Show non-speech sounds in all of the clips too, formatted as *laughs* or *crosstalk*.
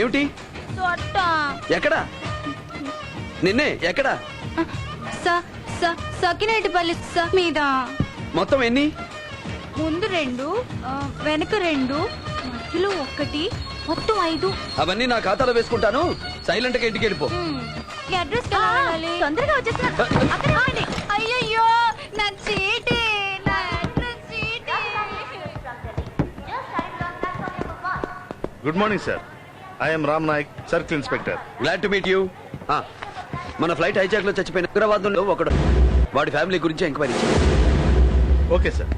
ఏమిటి? ఎక్కడ? నిన్నే ఎక్కడ? స స సకినేటిపల్లి స మీద. మొత్తం ఎన్ని? ముందు రెండు వెనక రెండు మధ్యలో ఒక్కటి మొత్తం ఐదు. అవన్నీ నా ఖాతాలో వేసుకుంటాను. సైలెంట్గా ఇంటికి వెళ్ళిపో. అడ్రస్ తొందరగా. అయ్యయ్యో నా చీటి నా అడ్రస్ చీటి. Good morning sir I'm Ram Nayak circle inspector glad to meet you మన ఫ్లైట్ హైజాక్లో చచ్చిపోయిన ఉగ్రవాదంలో ఒకడు. వాడి ఫ్యామిలీ గురించి ఎంక్వైరీ. ఓకే సార్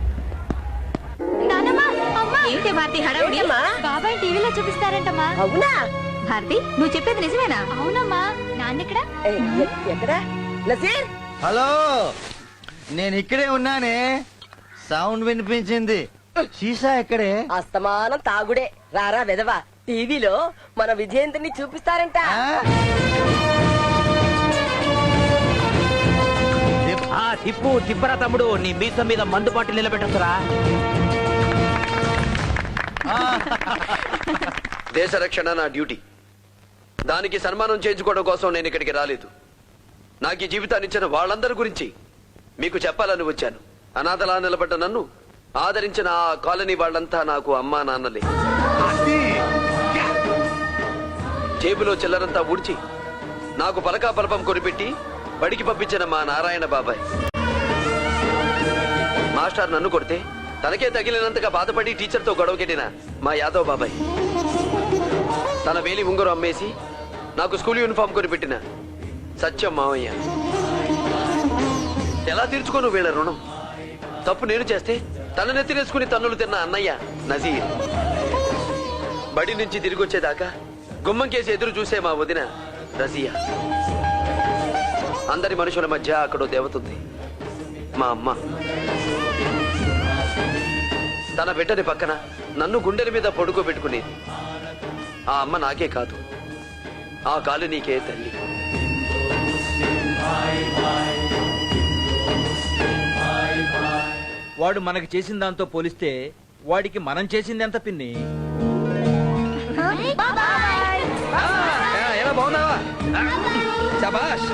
ఏంటి భారతి హడావుడి? బాబాయ్ టీవీలో చూపిస్తారంటమ్మా. అవునా? భారతి నువ్వు చెప్పేది నిజమేనా? అవునమ్మా. ఎక్కడ? నసీర్ హలో. నేను ఇక్కడే ఉన్నానే. సౌండ్ వినిపించింది. సీసా ఎక్కడే? అస్తమానం తాగుడే. రారా వెదవా? టీవీలో మన విజయేంద్రని చూపిస్తారంట. ఆ? తిప్పు తిప్పరా తమ్ముడు నీ మీసం మీద మందు బాటిల్ నిలబెట్టొచ్చురా. దేశ రక్షణ నా డ్యూటీ. దానికి సన్మానం చేయించుకోవడం కోసం నేను ఇక్కడికి రాలేదు. నాకు ఈ జీవితాన్ని ఇచ్చిన వాళ్ళందరి గురించి మీకు చెప్పాలని వచ్చాను. అనాథలా నిలబడ్డ నన్ను ఆదరించిన ఆ కాలనీ వాళ్ళంతా నాకు అమ్మా నాన్నలే. జేబులో చిల్లరంతా ఊడ్చి నాకు పలకా పలపం కొనిపెట్టి బడికి పంపించిన మా నారాయణ బాబాయ్. మాస్టర్ నన్ను కొడితే తనకే తగిలినంతగా బాధపడి టీచర్తో గొడవకెట్టిన మా యాదవ్ బాబాయ్. తన వేలి ఉంగరం అమ్మేసి నాకు స్కూల్ యూనిఫామ్ కొనిపెట్టిన సత్యం మావయ్య. ఎలా తీర్చుకోను వీళ్ళ రుణం? తప్పు నేను చేస్తే తన నెత్తినేసుకుని తన్నులు తిన్న అన్నయ్య నజీర్. బడి నుంచి తిరిగి వచ్చేదాకా గుమ్మం కేసి ఎదురు చూసే మా వదిన రజియా. అందరి మనుషుల మధ్య అక్కడో దేవతుంది మా అమ్మ. తన బిడ్డని పక్కన నన్ను గుండెల మీద పడుకోబెట్టుకునేది ఆ అమ్మ నాకే కాదు. ఆ కాలు నీకే తల్లి. వాడు మనకు చేసిన దాంతో పోలిస్తే వాడికి మనం చేసింది ఎంత పిన్ని? ఎలా బాగున్నావా శబాష్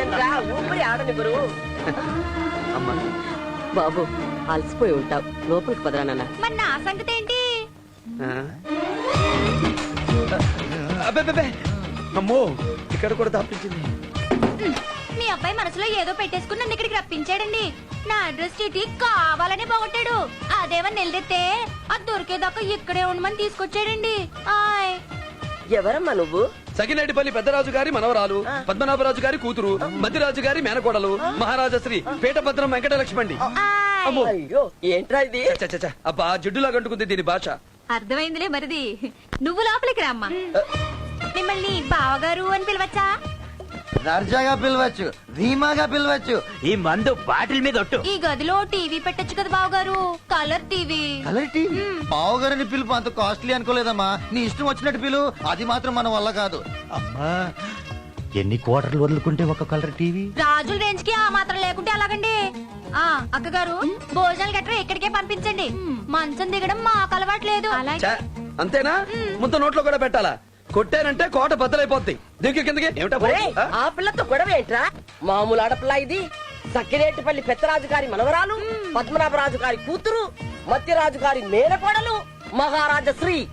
ఎన్ని ఆడనివ్వరు అమ్మా బాబు అలసిపోయి ఉంటావు లోపలికి పదరా నాన్న మరి నా సంగతి ఏంటి. అమ్మో ఇక్కడ కూడా దాపించింది మీ అబ్బాయి మనసులో ఏదో పెట్టేసుకుని నన్ను ఇక్కడికి రప్పించాడండి. నా అడ్రస్ చీటి కావాలని పోగొట్టాడు. అదేమని నిలదెత్తే అది దొరికేదాకా ఇక్కడే ఉండమని తీసుకొచ్చాడండి. ఆయ్. ఎవరమ్మా నువ్వు? సగినేటిపల్లి పెద్దరాజు గారి మనవరాలు పద్మనాభరాజు గారి కూతురు మధ్యరాజు గారి మేనకోడలు మహారాజశ్రీ పేటభద్రం వెంకటలక్ష్మండి అమ్మో. అయ్యో ఏంట్రా ఇది? చ, చ, చ. అబ్బా జిడ్డులా కంటుకుంది దీని భాష. అర్థమైందిలే మరిది. నువ్వు లోపలికి రామ్మా. మిమ్మల్ని బావగారు అని పిలవచ్చా? దర్జాగా పిలవచ్చు ధీమాగా పిలవచ్చు. ఈ మందు బాటిల్ మీద ఒట్టు. ఈ గదిలో టీవీ పెట్టొచ్చు కదా బావగారు కలర్ టీవీ. Colour TV? పావుగారిని పిలుపు అంత కాస్ట్లీ అనుకోలేదమ్మా. నీ ఇష్టం వచ్చినట్టు పిలు. అది మాత్రం మన వల్ల కాదు. అమ్మా ఎన్ని క్వార్టర్లు వదులుకుంటే ఒక కలర్ టీవీ? రాజుల రేంజ్కి ఆ మాత్రం లేకుంటే అలాగండి ఆ అక్కగారు భోజనాలు గట్రా ఇక్కడికే పంపించండి. మంచం దిగడం మాకు అలవాట్లేదు చ, అంతేనా? ముంత నోట్లో కూడా పెట్టాలా? కొట్టానంటే కోట బద్దలైపోద్ది. దిగ్గు కిందకి ఏమిటా పోటీ? ఒరేయ్, ఆ? పిల్లతో గొడవ ఏంట్రా? మామూలు ఆడపిల్ల ఇది. సక్కినేటిపల్లి పెత్తరాజు గారి మనవరాలు పద్మనాభరాజు గారి కూతురు మత్స్యరాజు గారి మేనకోడలు మహారాజ శ్రీ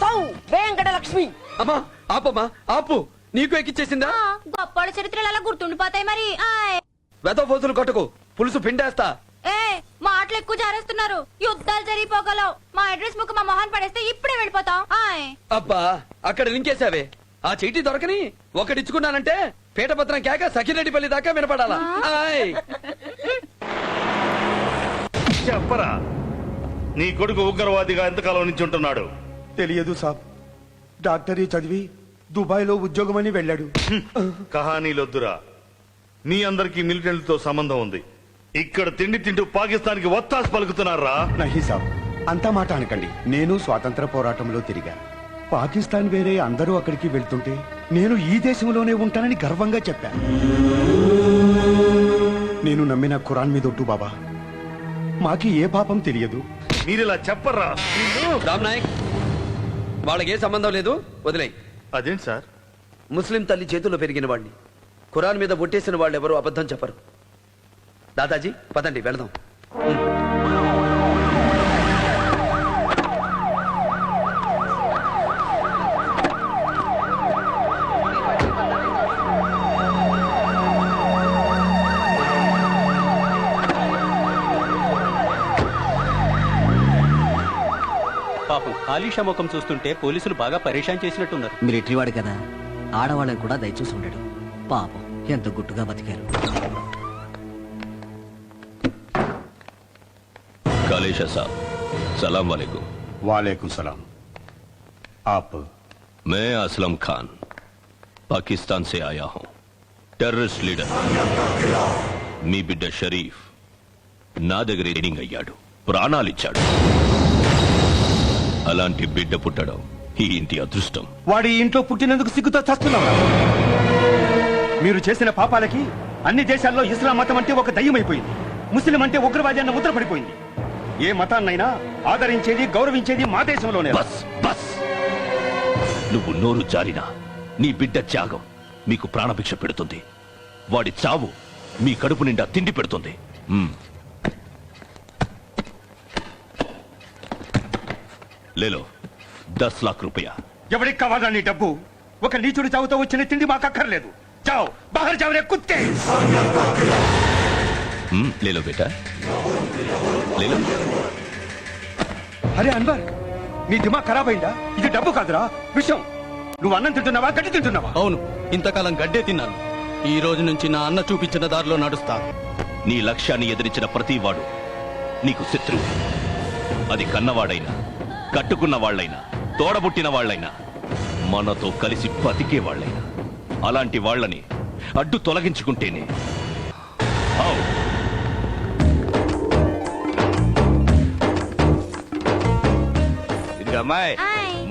సౌ వెంకటలక్ష్మి. అమ్మా ఆపమ్మా ఆపు. నీకు ఎక్కిచ్చేసిందా? ఆ, గొప్పోళ్ళ చరిత్రలు అలా గుర్తుండిపోతాయి మరి? ఆయ్. వెత పోతులు కొట్టకు. పులుసు పిండేస్తా. ఏ మాటలు ఎక్కువ జారేస్తున్నారు. యుద్ధాలు జరిగిపోగలవు. మా అడ్రస్ బుక్ మా మొహన్ పడేస్తే ఇప్పుడే వెళ్ళిపోతాం. ఆయ్. అబ్బా అక్కడ లింకేశావే ఆ చీటీ దొరకని ఒకటిచ్చుకున్నానంటే పీఠపత్రం కేక సఖిరెడ్డిపల్లి దాకా వినపడాలా? ఆయ్. చెప్పరా నీ కొడుకు ఉగ్రవాదిగా ఎంతకాలం నుంచి ఉంటున్నాడు? తెలియదు సాబ్. డాక్టరీ చదివి దుబాయ్లో ఉద్యోగమని వెళ్ళాడు. కహానీలొద్దురా. మీ అందరికి మిలిటెంట్లతో సంబంధం ఉంది. ఇక్కడ తిండి తింటూ పాకిస్తాన్కి ఒత్తాసు పలుకుతున్నారా? నహి సాబ్ అంత మాట అనకండి. నేను స్వాతంత్ర పోరాటంలో తిరిగా. పాకిస్తాన్ వేరే అందరూ అక్కడికి వెళ్తుంటే నేను ఈ దేశంలోనే ఉంటానని గర్వంగా చెప్పాను నేను నమ్మిన ఖురాన్ మీద ఒట్టు బాబా. మాకి ఏ పాపం తెలియదు. మీరిలా చెప్పరా రామ్ నాయక్ వాళ్ళకి ఏ సంబంధం లేదు? వదిలేయ్. అదేంటి సార్? ముస్లిం తల్లి చేతుల్లో పెరిగిన వాడిని ఖురాన్ మీద బొట్టేసిన వాళ్ళు ఎవరు అబద్ధం చెప్పరు. దాదాజీ పదండి వెళదాం. పాపం ఆలీషా ముఖం చూస్తుంటే పోలీసులు బాగా పరేషాన్ చేసినట్టున్నారు. మిలిటరీ వాడు కదా ఆడవాళ్ళని కూడా దయచూసి ఉండడు. పాపం ఎంత గుట్టుగా బతికారు. कालेशा साहब सलाम वालेकुम వాలేకుం సలాం ఆప్ मैं असलम खान पाकिस्तान से आया हूं టెర్రరిస్ట్ లీడర్ మీ బిడ్డ షరీఫ్ నా దగ్గర ట్రైనింగ్ అయ్యాడు ప్రాణాలిచ్చాడు అలాంటి బిడ్డ పుట్టడం ఈ ఇంటి అదృష్టం వాడి ఇంట్లో పుట్టినందుకు సిగ్గుతో చస్తున్నావా మీరు చేసిన పాపాలకి అన్ని దేశాల్లో ఇస్లాం మతం అంటే ఒక దయ్యమైపోయింది ముస్లిం అంటే ఉగ్రవాది అన్న ముద్ర పడిపోయింది ఏ మతాన్నైనా ఆదరించేది గౌరవించేది మా దేశంలోనే బస్ బస్. నువ్వు నోరు జారినా నీ బిడ్డ త్యాగం మీకు ప్రాణభిక్ష పెడుతుంది. వాడి చావు మీ కడుపు నిండా తిండి పెడుతుంది. మ్మ్. లేలో దస్ లాక్ రూపాయ. ఎవరికి కావాలా నీ డబ్బు? ఒక నీచుడి చావుతో వచ్చిన తిండి మాకు అక్కర్లేదు చావు బాహర్ చావురే కుత్తే. లేలో బేటా. అరే అన్వర్ నీ దిమాగ్ ఖరాబ్ అయిందా? ఇది డబ్బు కాదురా విషయం నువ్వు అన్నం తింటున్నావా గడ్డి తింటున్నావా? అవును ఇంతకాలం గడ్డే తిన్నాను. ఈ రోజు నుంచి నా అన్న చూపించిన దారిలో నడుస్తా. నీ లక్ష్యాన్ని ఎదిరించిన ప్రతివాడు నీకు శత్రువు అది కన్నవాడైనా కట్టుకున్న వాళ్ళైనా తోడబుట్టిన వాళ్ళైనా మనతో కలిసి బతికే వాళ్ళైనా. అలాంటి వాళ్ళని అడ్డు తొలగించుకుంటేనే. అమ్మాయి.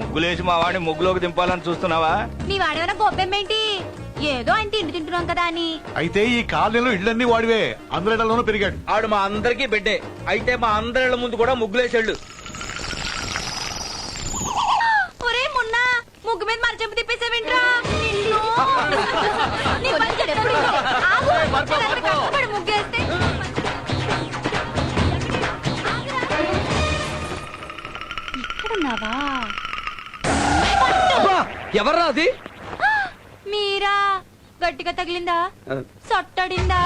ముగ్గులేసి మా వాడిని ముగ్గులోకి దింపాలని చూస్తున్నావా? మీ వాడేమైనా గొబ్బెమ్మేంటి? ఏదో ఆయన తిండి తింటున్నాం కదా అని. అయితే ఈ కాలనీలో ఇళ్ళన్నీ వాడివే. అందరిలోనూ పెరిగాడు. ఆడు మా అందరికీ బిడ్డే. అయితే మా అందరి ముందు కూడా ముగ్గులేసాడు ఒరే మున్నా ముగ్గు మీద మరచెంపు తిప్పేసావేంట్రా? నిన్ను. *laughs* నీ పని చెప్తాను. ఆగు. చాలా కష్టపడి ముగ్గేస్తే ఎవర్రా అది? మీరా? గట్టిగా తగిలిందా? సొట్టడిందా?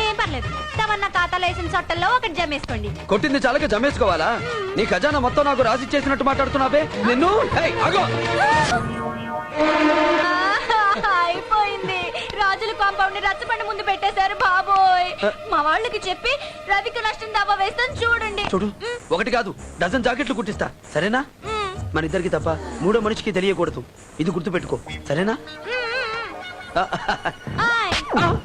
ఏం పర్లేదు. తమన్న ఖాతాలో వేసిన సొట్టల్లో ఒకటి జమేసుకోండి. కొట్టింది చాలక జమేసుకోవాలా? నీ ఖజానా మొత్తం నాకు రాసి చేసినట్టు మాట్లాడుతున్నావే? నిన్ను? అయిపోయింది. రాజుల కాంపౌండ్ రచ్చబండ ముందు పెట్టేశారు బాబోయ్. మా వాళ్ళకి చెప్పి రవికి నష్టం దాబా వేస్తాను చూడండి. చూడు ఒకటి కాదు డజన్ జాకెట్లు కుట్టిస్తా. సరేనా. మన ఇద్దరికి తప్ప మూడో మనిషికి తెలియకూడదు. ఇది గుర్తుపెట్టుకో. సరేనా. *laughs*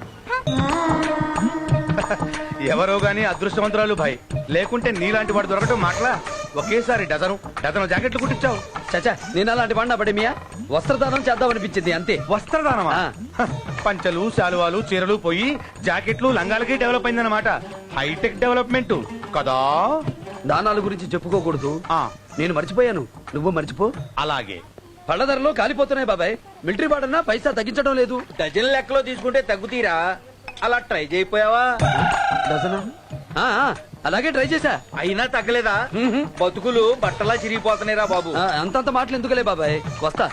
ఎవరో గాని అదృష్టవంతురాలు భాయ్. లేకుంటే నీలాంటి వాడు దొరకటం మాటలా? ఒకేసారి డజను డజను జాకెట్లు కుట్టించావు. చచ్చా నేను అలాంటి వాడినా పడేమియా వస్త్రదానం చేద్దామనిపించింది అంతే. వస్త్రదానమా? పంచలు శాలువాలు చీరలు పోయి జాకెట్లు లంగాలకి డెవలప్ అయిందన్నమాట. హైటెక్ డెవలప్మెంట్ కదా? దానాల గురించి చెప్పుకోకూడదు. ఆ. నేను మర్చిపోయాను. నువ్వు మర్చిపో. అలాగే. పళ్ళ ధరలు కాలిపోతున్నాయి బాబాయ్. మిలిటరీ వాడన్నా పైసా తగ్గించడం లేదు. డజన్ లెక్కలో తీసుకుంటే తగ్గుతీరా. అలా ట్రై చేయిపోయావా డజనా? ఆ, ఆ, అలాగే ట్రై చేశా. అయినా తగ్గలేదా? బతుకులు బట్టలా చిరిగిపోతున్నాయిరా బాబు. ఆ, అంతంత మాటలు ఎందుకులే బాబాయ్? వస్తా.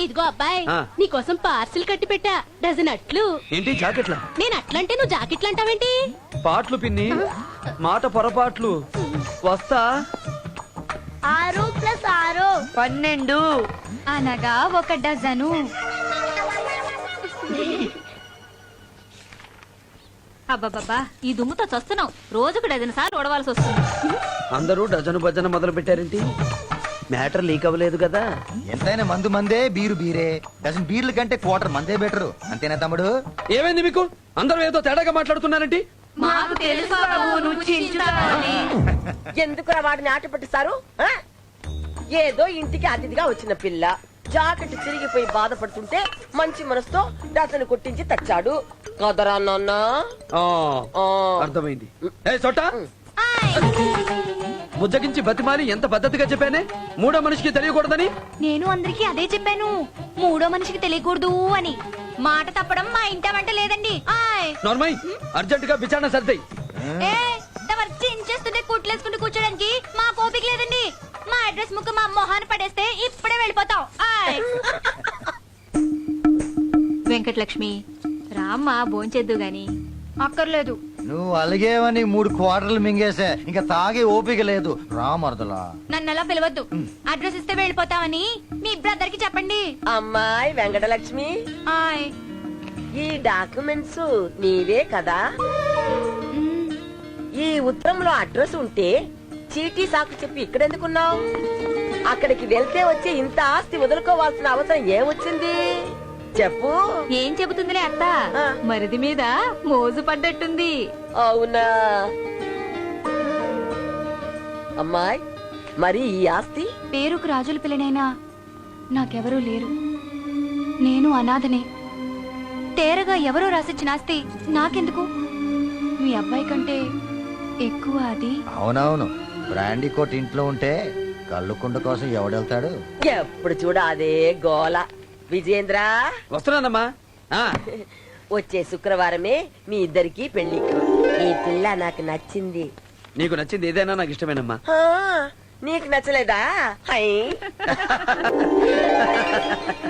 ఇదిగో అబ్బాయి ఆ. నీకోసం పార్సిల్ కట్టి పెట్టా. డజన్ అట్లు. ఏంటి జాకెట్లా? నేను అట్లంటే నువ్వు జాకెట్లు అంటావేంటి పాటలు పిన్ని మాట పొరపాట్లు. వస్తా. ఆరు ప్లస్ ఆరు. పన్నెండు. అనగా ఒక డజను. అబ్బాబ్బా ఈ దుమ్ముతో చస్తున్నావు. రోజుకు డజన్ సార్లు ఓడవలసి వస్తుంది. అందరూ డజను భజన మొదలు పెట్టారేంటి మ్యాటర్ లీక్ అవ్వలేదు కదా? ఎంతైనా మందు మందే బీరు బీరే. డజన్ బీర్ల కంటే క్వార్టర్ మందే బెటరు. అంతేనా తమ్ముడు? ఏమైంది మీకు? అందరూ ఏదో తేడాగా మాట్లాడుతున్నారేంటి? మాకు తెలుసు బాబు నువ్వు చించుతావని. ఎందుకురా వాడిని ఆట పట్టిస్తారు? ఆ? ఏదో ఇంటికి అతిథిగా వచ్చిన పిల్ల. జాకెట్ చిరిగిపోయి బాధపడుతుంటే మంచి మనసుతో అతను కొట్టించి తచ్చాడు. కదరా నాన్న? ఆ. అర్థమైంది. ఏ ముద్దగించి బతిమాలి ఎంత పద్ధతిగా చెప్పానే? మూడో మనిషికి తెలియకూడదని? నేను అందరికీ అదే చెప్పాను. మూడో మనిషికి తెలియకూడదు అని. మాట తప్పడం మా ఇంట వంట లేదండి. ఆయ్. నార్మల్ అర్జెంట్గా విచారణ తమరు చించేస్తుంటే కుట్లేసుకుంటూ కూర్చోడానికి మా కోపిక లేదండి. మా అడ్రస్ ముక్క మా మొహాన పడేస్తే ఇప్పుడే వెళ్ళిపోతాం. ఆయ్. వెంకటలక్ష్మి రామ్మా భోంచేద్దు గాని. అక్కర్లేదు. నువ్వు అలిగేవని మూడు క్వార్టర్లు మింగేసే. ఇంకా తాగే ఓపిక లేదు. రా మరదలా. నన్ను అలా పిలవద్దు. అడ్రస్ ఇస్తే వెళ్ళిపోతామని మీ బ్రదర్కి చెప్పండి. అమ్మాయి వెంకటలక్ష్మి. ఆయ్. ఈ డాక్యుమెంట్స్ నీవే కదా? మ్, ఈ ఉత్తరంలో అడ్రస్ ఉంటే చీటీ సాకు చెప్పి ఇక్కడెందుకున్నావు? అక్కడికి వెళ్తే వచ్చే ఇంత ఆస్తి వదులుకోవాల్సిన అవసరం ఏమొచ్చింది? చెప్పు. ఏం చెబుతుందిలే అత్త? ఆ. మరిది మీద మోజు పడ్డట్టుంది. అవునా? అమ్మాయి మరి ఈ ఆస్తి? పేరుకు రాజుల పిల్లనైనా నాకెవరూ లేరు. నేను అనాథనే. తేరగా ఎవరో రాసిచ్చిన ఆస్తి నాకెందుకు? మీ అబ్బాయి కంటే ఎక్కువ అది? అవునవును. బ్రాండీ కోట్ ఇంట్లో ఉంటే కళ్ళుకుండ కోసం ఎవడెళ్తాడు? ఎప్పుడు చూడ అదే గోల. విజేంద్ర వస్తున్నానమ్మా. వచ్చే శుక్రవారమే మీ ఇద్దరికి పెళ్ళి ఈ పిల్ల నాకు నచ్చింది. నీకు నచ్చింది ఏదైనా నాకు ఇష్టమేనమ్మా. నీకు నచ్చలేదా? హై. *laughs*